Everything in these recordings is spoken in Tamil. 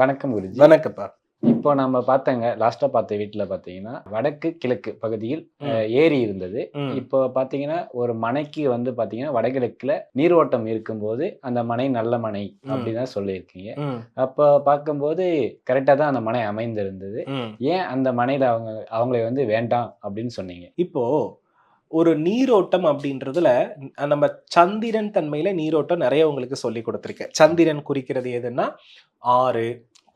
வணக்கம் குருஜி. வணக்கப்பா இப்போ நம்ம பார்த்தங்க லாஸ்டா பார்த்த வீட்டுல பாத்தீங்கன்னா வடக்கு கிழக்கு பகுதியில் ஏரி இருந்தது. இப்போ பாத்தீங்கன்னா ஒரு மனைக்கு வந்து பாத்தீங்கன்னா வடகிழக்குல நீரோட்டம் இருக்கும்போது அந்த மனை நல்ல மனை அப்படின்னு தான் சொல்லியிருக்கீங்க. அப்போ பார்க்கும்போது கரெக்டா தான் அந்த மனை அமைந்திருந்தது. ஏன் அந்த மனையில அவங்க அவங்களை வந்து வேண்டாம் அப்படின்னு சொன்னீங்க? இப்போ ஒரு நீரோட்டம் அப்படின்றதுல நம்ம சந்திரன் தன்மையில நீரோட்டம் நிறைய உங்களுக்கு சொல்லி கொடுத்துருக்கேன். சந்திரன் குறிக்கிறது எதுன்னா ஆறு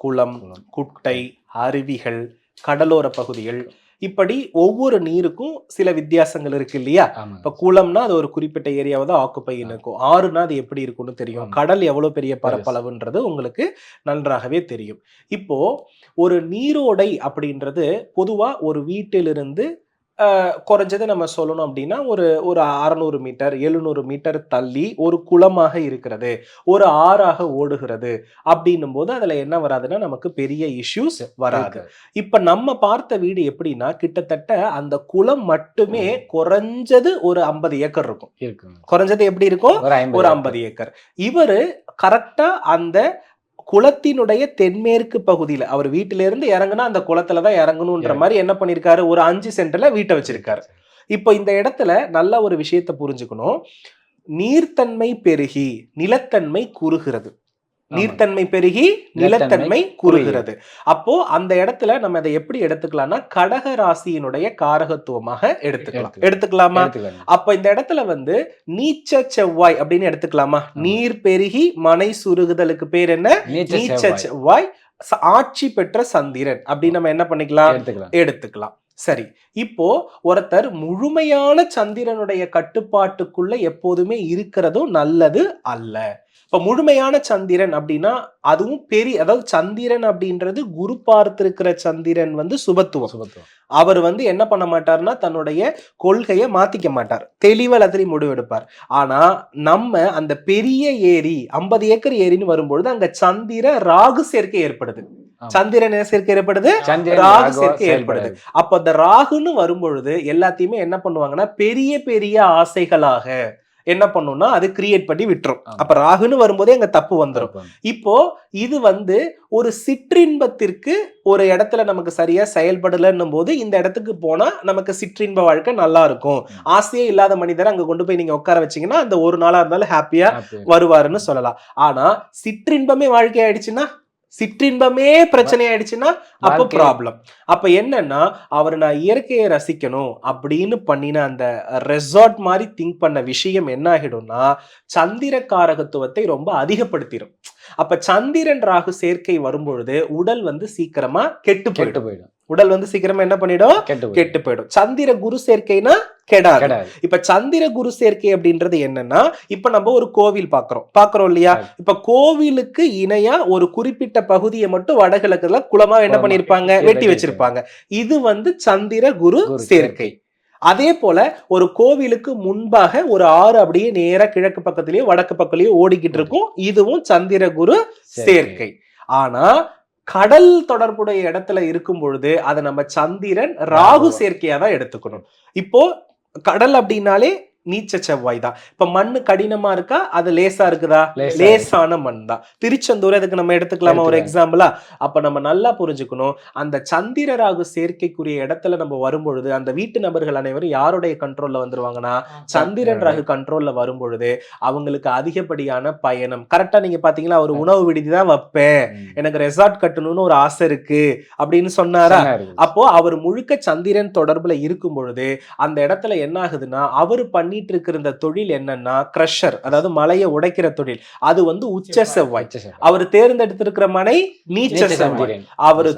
குளம். குட்டை அருவிகள் கடலோர பகுதிகள். இப்படி ஒவ்வொரு நீருக்கும் சில வித்தியாசங்கள் இருக்கு இல்லையா? இப்ப குளம்னா அது ஒரு குறிப்பிட்ட ஏரியாவை தான் ஆக்குப்பை இருக்கும். ஆறுனா அது எப்படி இருக்கும்னு தெரியும். கடல் எவ்வளவு பெரிய பரப்பளவுன்றது உங்களுக்கு நன்றாகவே தெரியும். இப்போ ஒரு நீரோடை அப்படின்றது பொதுவா ஒரு வீட்டிலிருந்து குறைஞ்சது நம்ம சொல்லணும் அப்படின்னா ஒரு ஒரு அறநூறு மீட்டர் எழுநூறு மீட்டர் தள்ளி ஒரு குளமாக இருக்கிறது ஒரு ஆறாக ஓடுகிறது அப்படின்னும் போது அதுல என்ன வராதுன்னா நமக்கு பெரிய இஷ்யூஸ் வராது. இப்ப நம்ம பார்த்த வீடு எப்படின்னா கிட்டத்தட்ட அந்த குளம் மட்டுமே குறைஞ்சது ஒரு ஐம்பது ஏக்கர் இருக்கும். குறைஞ்சது எப்படி இருக்கும்? ஒரு ஐம்பது ஒரு ஐம்பது ஏக்கர். இவரு கரெக்டா அந்த குளத்தினுடைய தென்மேற்கு பகுதியில அவர் வீட்டில இருந்து இறங்குனா அந்த குளத்துல தான் இறங்கணும்ன்ற இறங்கு. மாதிரி என்ன பண்ணிருக்காரு ஒரு அஞ்சு சென்ட்ல வீட்டை வச்சிருக்காரு இப்போ இந்த இடத்துல நல்ல ஒரு விஷயத்தை புரிஞ்சுக்கணும் நீர்த்தன்மை பெருகி நிலத்தன்மை குறுகிறது. நீர்த்தன்மை பெருகி நிலத்தன்மை குறுகிறது. அப்போ அந்த இடத்துல நம்ம அதை எப்படி எடுத்துக்கலாம்னா கடக ராசியினுடைய காரகத்துவமாக எடுத்துக்கலாம். எடுத்துக்கலாம். அப்ப இந்த இடத்துல வந்து நீச்ச செவ்வாய் அப்படின்னு எடுத்துக்கலாமா? நீர் பெருகி மனை சுருகுதலுக்கு பேர் என்ன? நீச்ச செவ்வாய். ஆட்சி பெற்ற சந்திரன் அப்படின்னு நம்ம என்ன பண்ணிக்கலாம்? எடுத்துக்கலாம். சரி. இப்போ ஒருத்தர் முழுமையான சந்திரனுடைய கட்டுப்பாட்டுக்குள்ள எப்போதுமே இருக்கிறதும் நல்லது அல்ல. இப்ப முழுமையான சந்திரன் அப்படின்னா அதுவும் பெரிய அதாவது சந்திரன் அப்படின்றது குரு பார்த்திருக்கிற சந்திரன் வந்து சுபத்துவம். சுபத்துவம். அவர் வந்து என்ன பண்ண மாட்டார்னா தன்னுடைய கொள்கையை மாத்திக்க மாட்டார். தெளிவலத்திரி முடிவெடுப்பார் ஆனா நம்ம அந்த பெரிய ஏரி ஐம்பது ஏக்கர் ஏரின்னு வரும்பொழுது அங்க சந்திர ராகு சேர்க்கை ஏற்படுது. சந்திரன் சேர்க்கை ஏற்படுது? ராகு சேர்க்கை ஏற்படுது. அப்ப அந்த ராகுன்னு வரும்பொழுது எல்லாத்தையுமே என்ன பண்ணுவாங்கன்னா பெரிய பெரிய ஆசைகளாக என்ன பண்ணும்னா அது கிரியேட் பண்ணி விட்டுரும். அப்ப ராகுன்னு வரும்போதே அங்க தப்பு வந்துரும் தப்பு. இப்போ இது வந்து ஒரு சிற்றின்பத்திற்கு ஒரு இடத்துல நமக்கு சரியா செயல்படலன்னும் போது இந்த இடத்துக்கு போனா நமக்கு சிற்றின்ப வாழ்க்கை நல்லா இருக்கும். ஆசையே இல்லாத மனிதரை அங்க கொண்டு போய் நீங்க உட்கார வச்சீங்கன்னா அந்த ஒரு நாளா இருந்தாலும் ஹாப்பியா. வருவாருன்னு சொல்லலாம் ஆனா சிற்றின்பமே வாழ்க்கை ஆயிடுச்சுன்னா சிற்றின்பமே பிரச்சனை ஆயிடுச்சுன்னா அப்போ ப்ராப்ளம் அப்ப என்னன்னா அவர் நான் இயற்கையை ரசிக்கணும் அப்படின்னு பண்ணின அந்த ரெசார்ட் மாதிரி திங்க் பண்ண விஷயம் என்ன ஆகிடும்னா சந்திர காரகத்துவத்தை ரொம்ப அதிகப்படுத்திடும் அப்ப சந்திரன் ராகு சேர்க்கை வரும்பொழுது உடல் வந்து சீக்கிரமா கெட்டு கெட்டு போயிடும். உடல் வந்து சீக்கிரமா என்ன பண்ணிடும்? கெட்டு போயிடும். சந்திர குரு சேர்க்கைனா கெடாது. இப்ப சந்திர குரு சேர்க்கை அப்படின்றது என்னன்னா இப்ப நம்ம ஒரு கோவில் பாக்குறோம். பாக்குறோம் இல்லையா. இப்ப கோவிலுக்கு இணையா ஒரு குறிப்பிட்ட பகுதியை மட்டும் வடகிழக்குல குளமா என்ன பண்ணிருப்பாங்க வெட்டி வச்சிருப்பாங்க. இது வந்து சந்திர குரு சேர்க்கை. அதே போல ஒரு கோவிலுக்கு முன்பாக ஒரு ஆறு அப்படியே நேரா கிழக்கு பக்கத்திலேயோ வடக்கு பக்கத்திலேயோ ஓடிக்கிட்டு இருக்கும். இதுவும் சந்திர குரு சேர்க்கை. ஆனா கடல் தொடர்புடைய இடத்துல இருக்கும் பொழுது அதை நம்ம சந்திரன் ராகு. சேர்க்கையா தான் எடுத்துக்கணும். இப்போ கடல் அப்படின்னாலே நீச்ச செவ்வாய் தான். இப்ப மண்ணு கடினமா இருக்கா? அது லேசா இருக்குதா? லேசா லேசான மண் தான். திருச்செந்தூர் அதுக்கு நம்ம எடுத்துக்கலாமா ஒரு. எக்ஸாம்பிளா அப்ப நம்ம நல்லா புரிஞ்சுக்கணும். அந்த சந்திர ராகு சேர்க்கைக்குரிய இடத்துல நம்ம வரும்பொழுது அந்த வீட்டு நபர்கள் அனைவரும் யாருடைய கண்ட்ரோல்ல வந்துருவாங்கன்னா? சந்திரன் ராகு கண்ட்ரோல்ல வரும்பொழுது அவங்களுக்கு அதிகப்படியான பயணம். கரெக்டா நீங்க பாத்தீங்களா? ஒரு உணவு விடுதி தான் வைப்பேன். எனக்கு ரெசார்ட் கட்டணும்னு ஒரு ஆசை இருக்கு. அப்படின்னு சொன்னாரா. அப்போ அவர் முழுக்க சந்திரன் தொடர்புல இருக்கும் பொழுது அந்த இடத்துல என்ன ஆகுதுன்னா அவர் பண்ணிட்டு இருக்கிற இந்த தொழில் என்னன்னா கிரஷர் அதாவது மலையை உடைக்கிற தொழில். அது வந்து உச்ச செவ்வாய். அவர் தேர்ந்தெடுத்திருக்கிற மனை நீச்ச செவ்வாய். அவர்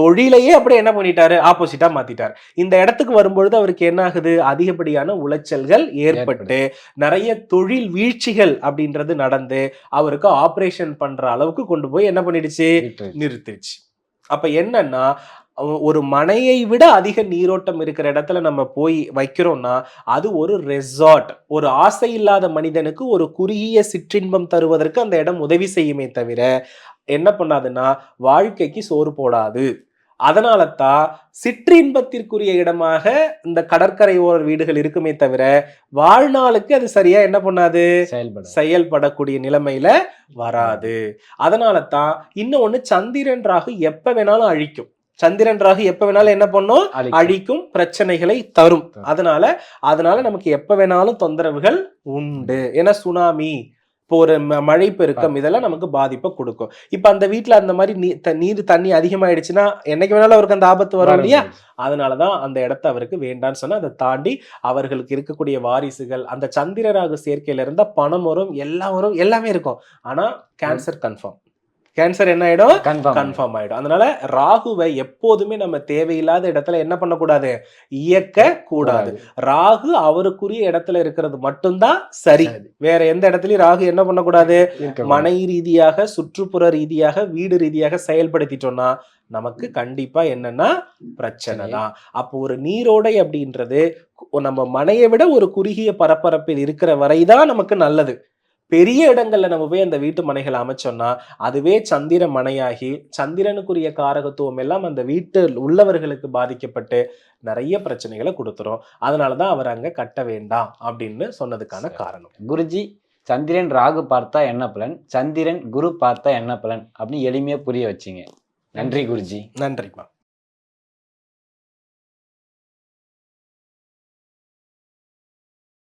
தொழிலையே அப்படியே என்ன பண்ணிட்டாரு? ஆப்போசிட்டா மாத்திட்டார். இந்த இடத்துக்கு வரும்பொழுது அவருக்கு என்ன ஆகுது? அதிகப்படியான உளைச்சல்கள் ஏற்பட்டு நிறைய தொழில் வீழ்ச்சிகள் அப்படின்றது நடந்து அவருக்கு ஆபரேஷன் பண்ற அளவுக்கு கொண்டு போய் என்ன பண்ணிடுச்சு. நிறுத்திடுச்சு. அப்ப என்னன்னா ஒரு மனையை விட அதிக நீரோட்டம் இருக்கிற இடத்துல நம்ம போய் வைக்கிறோம்னா அது ஒரு ரெசார்ட் ஒரு ஆசை இல்லாத மனிதனுக்கு ஒரு குறுகிய சிற்றின்பம் தருவதற்கு அந்த இடம் உதவி செய்யுமே தவிர என்ன பண்ணாதுன்னா வாழ்க்கைக்கு சோறு போடாது. அதனால தான் சிற்றின்பத்திற்குரிய இடமாக இந்த கடற்கரை ஓர வீடுகள் இருக்குமே தவிர வாழ்நாளுக்கு அது சரியா என்ன பண்ணாது? செயல்பட செயல்படக்கூடிய நிலைமையில வராது. அதனால தான் இன்னொன்னு சந்திரன் ராகு எப்ப வேணாலும் அழிக்கும். சந்திரன் ராகு எப்ப வேணாலும் என்ன பண்ணும்? அழிக்கும். பிரச்சனைகளை தரும். அதனால அதனால நமக்கு எப்ப வேணாலும் தொந்தரவுகள் உண்டு. ஏன்னா சுனாமி இப்போ ஒரு மழை பெருக்கம் இதெல்லாம் நமக்கு பாதிப்பை கொடுக்கும். இப்ப அந்த வீட்ல அந்த மாதிரி நீ த- நீர் தண்ணி அதிகமாயிடுச்சுன்னா என்னைக்கு வேணாலும் அவருக்கு அந்த ஆபத்து வரும் இல்லையா? அதனாலதான் அந்த இடத்த அவருக்கு வேண்டான்னு சொன்னா அதை தாண்டி அவர்களுக்கு இருக்கக்கூடிய வாரிசுகள் அந்த சந்திரராகு சேர்க்கையில இருந்த பணம் வரும் எல்லாம் வரும் எல்லாமே இருக்கும். ஆனா கேன்சர் கன்ஃபார்ம் கேன்சர் என்ன ஆயிடும். கன்ஃபார்ம் ஆயிடும். அதனால ராகுவை எப்போதுமே நம்ம தேவையில்லாத இடத்துல என்ன பண்ணக்கூடாது? இயக்க கூடாது. ராகு அவருக்குரிய இடத்துல இருக்கிறது மட்டும்தான் சரி. வேற எந்த இடத்துலயும் ராகு என்ன பண்ணக்கூடாது? மனை ரீதியாக சுற்றுப்புற ரீதியாக வீடு ரீதியாக செயல்படுத்திட்டோம்னா நமக்கு கண்டிப்பா என்னன்னா பிரச்சனை. தான் அப்போ ஒரு நீரோடை அப்படின்றது நம்ம மனையை விட ஒரு குறுகிய பரப்பரப்பில் இருக்கிற வரைதான் நமக்கு நல்லது. பெரிய இடங்கள்ல நம்ம போய் அந்த வீட்டு மனைகளை அமைச்சோம்னா அதுவே சந்திர மனையாகி சந்திரனுக்குரிய காரகத்துவம் எல்லாம் அந்த வீட்டில் உள்ளவர்களுக்கு பாதிக்கப்பட்டு நிறைய பிரச்சனைகளை கொடுத்துரும். அதனாலதான் அவர் அங்க கட்ட வேண்டாம் அப்படின்னு சொன்னதுக்கான. காரணம். குருஜி சந்திரன் ராகு பார்த்தா என்ன பலன்? சந்திரன் குரு பார்த்தா என்ன பலன்? அப்படின்னு எளிமையா புரிய வச்சீங்க. நன்றி குருஜி. நன்றிமா